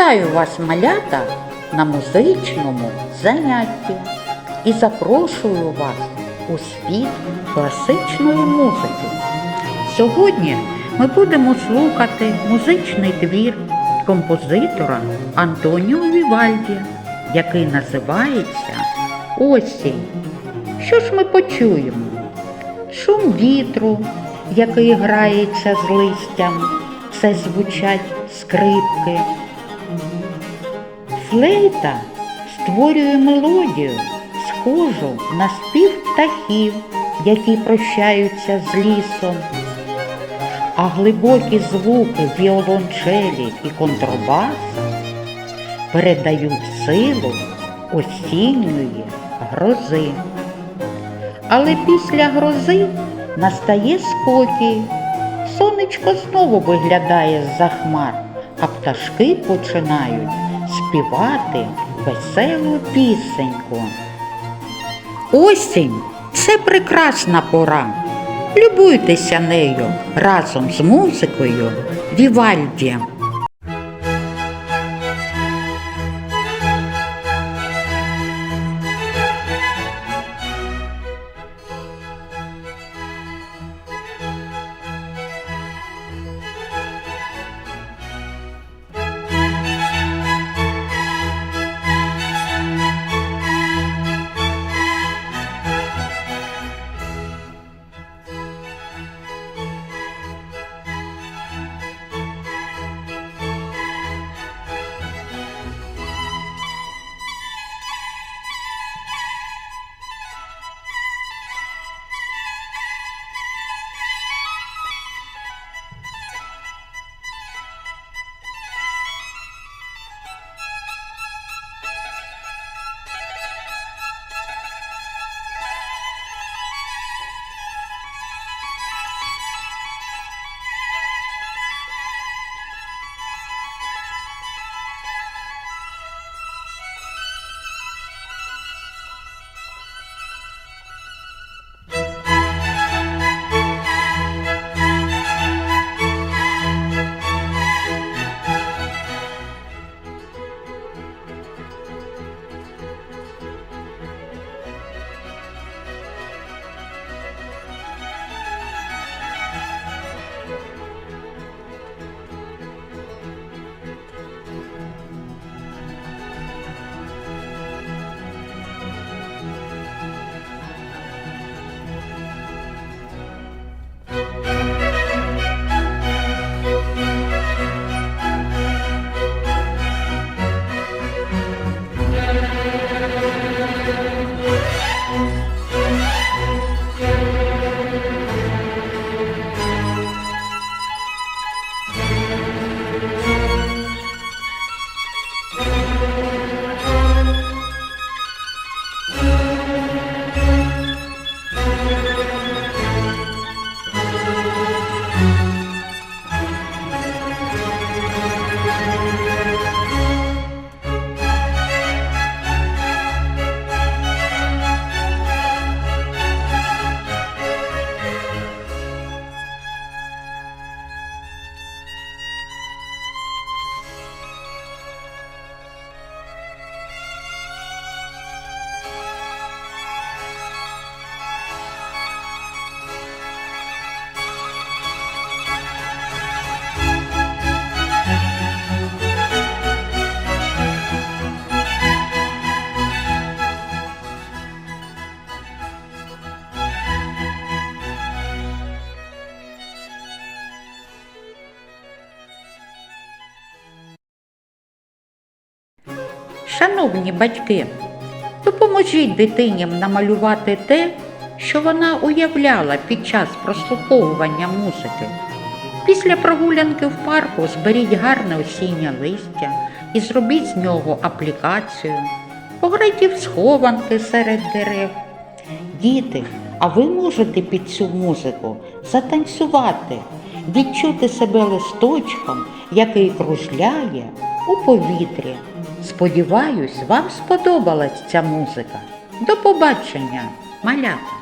Вітаю вас, малята, на музичному занятті і запрошую вас у світ класичної музики. Сьогодні ми будемо слухати музичний твір композитора Антоніо Вівальді, який називається Осінь. Що ж ми почуємо? Шум вітру, який грається з листям, це звучать скрипки. Флейта створює мелодію, схожу на спів птахів, які прощаються з лісом. А глибокі звуки віолончелі і контрабаса передають силу осінньої грози. Але після грози настає спокій. Сонечко знову виглядає з-за хмар, а пташки починають співати веселу пісеньку. Осінь це прекрасна пора. Любуйтеся нею разом з музикою Вівальді. Шановні батьки, допоможіть дитині намалювати те, що вона уявляла під час прослуховування музики. Після прогулянки в парку зберіть гарне осіннє листя і зробіть з нього аплікацію. Пограйте в схованки серед дерев. Діти, а ви можете під цю музику затанцювати, відчути себе листочком, який кружляє у повітрі. Сподіваюсь, вам сподобалась ця музика. До побачення, малята!